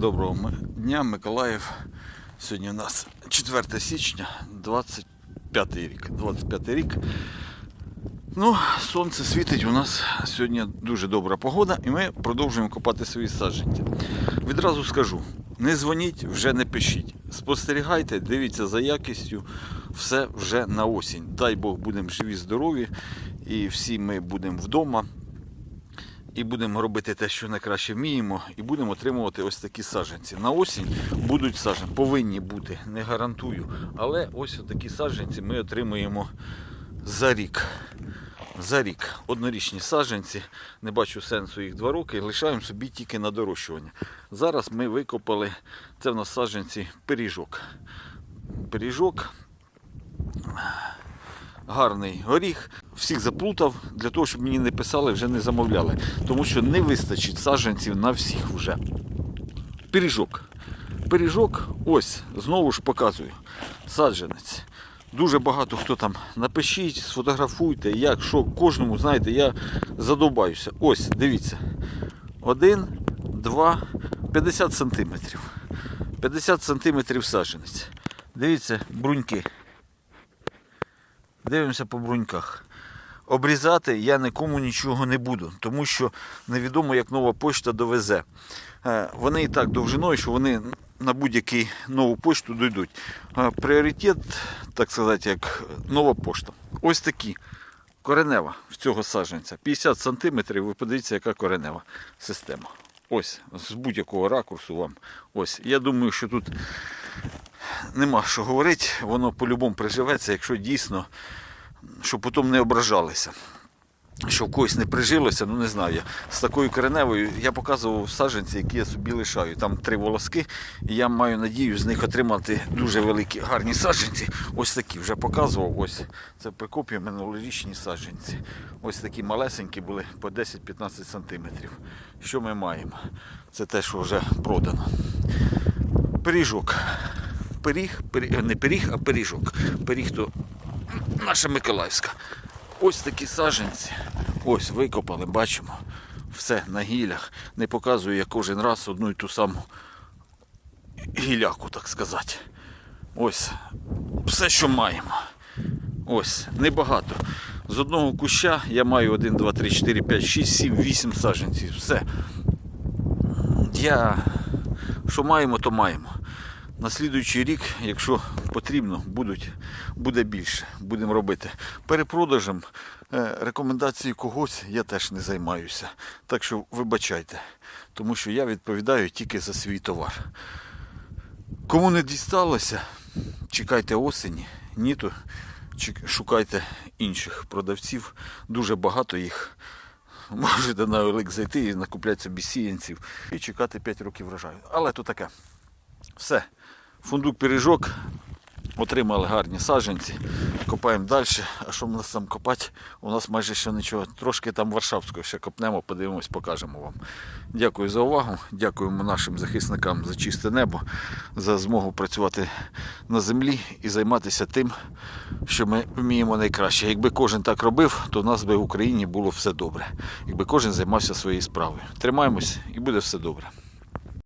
Доброго дня, Миколаїв. Сьогодні у нас 4 січня, 25 рік. 25 рік. Ну, сонце світить, у нас сьогодні дуже добра погода, і ми продовжуємо копати свої саджанці. Відразу скажу: не дзвоніть, вже не пишіть. Спостерігайте, дивіться за якістю, все вже на осінь. Дай Бог будемо живі, здорові, і всі ми будемо вдома. І будемо робити те, що найкраще вміємо, і будемо отримувати ось такі саджанці. На осінь будуть саджанці, повинні бути, не гарантую. Але ось такі саджанці ми отримуємо за рік. За рік. Однорічні саджанці, не бачу сенсу їх два роки, лишаємо собі тільки на дорощування. Зараз ми викопали, це в нас саджанці пиріжок. Пиріжок гарний горіх. Всіх заплутав для того, щоб мені не писали, вже не замовляли. Тому що не вистачить саджанців на всіх вже. Пиріжок. Пиріжок, ось, знову ж показую. Саджанець. Дуже багато хто там напишіть, сфотографуйте, як, що, кожному, знаєте, я задовбаюся. Ось, дивіться. Один, два, 50 сантиметрів. 50 сантиметрів саджанець. Дивіться, бруньки. Дивимося по бруньках. Обрізати я нікому нічого не буду, тому що невідомо, як нова почта довезе. Е, Вони і так довжиною, що вони на будь-яку нову почту дійдуть. Е, Пріоритет, так сказати, як нова пошта. Ось такі. Коренева в цього саджанця. 50 см, ви подивіться, яка коренева система. Ось, з будь-якого ракурсу вам. Ось. Я думаю, що тут нема що говорити, воно по-любому приживеться, якщо дійсно, щоб потім не ображалися. Що в когось не прижилося, ну не знаю. Я з такою кореневою я показував саджанці, які я собі лишаю. Там три волоски, і я маю надію з них отримати дуже великі гарні саджанці. Ось такі вже показував. Ось це при копії минулорічні саджанці. Ось такі малесенькі були по 10-15 сантиметрів. Що ми маємо? Це те, що вже продано. Пиріжок. Пиріг, пиріг, не пиріг, а пиріжок. Пиріг то наша Миколаївська. Ось такі саджанці. Ось викопали, бачимо. Все на гілях. Не показую я кожен раз одну і ту саму гіляку, так сказати. Ось все, що маємо. Ось, небагато. З одного куща я маю 1, 2, 3, 4, 5, 6, 7, 8 саджанців. Все. Я що маємо, то маємо. На слідуючий рік, якщо потрібно, будуть, буде більше. Будемо робити. Перепродажем е, рекомендації когось я теж не займаюся. Так що вибачайте, тому що я відповідаю тільки за свій товар. Кому не дісталося, чекайте осені, ні, то шукайте інших продавців. Дуже багато їх. Можете на Олик зайти і накупляти собі сіянців і чекати 5 років врожаю. Але то таке. Все. Фундук пиріжок. Отримали гарні саджанці. Копаємо далі. А що в нас там копати? У нас майже ще нічого. Трошки там Варшавського ще копнемо, подивимось, покажемо вам. Дякую за увагу. Дякуємо нашим захисникам за чисте небо, за змогу працювати на землі і займатися тим, що ми вміємо найкраще. Якби кожен так робив, то в нас би в Україні було все добре. Якби кожен займався своєю справою. Тримаємось і буде все добре.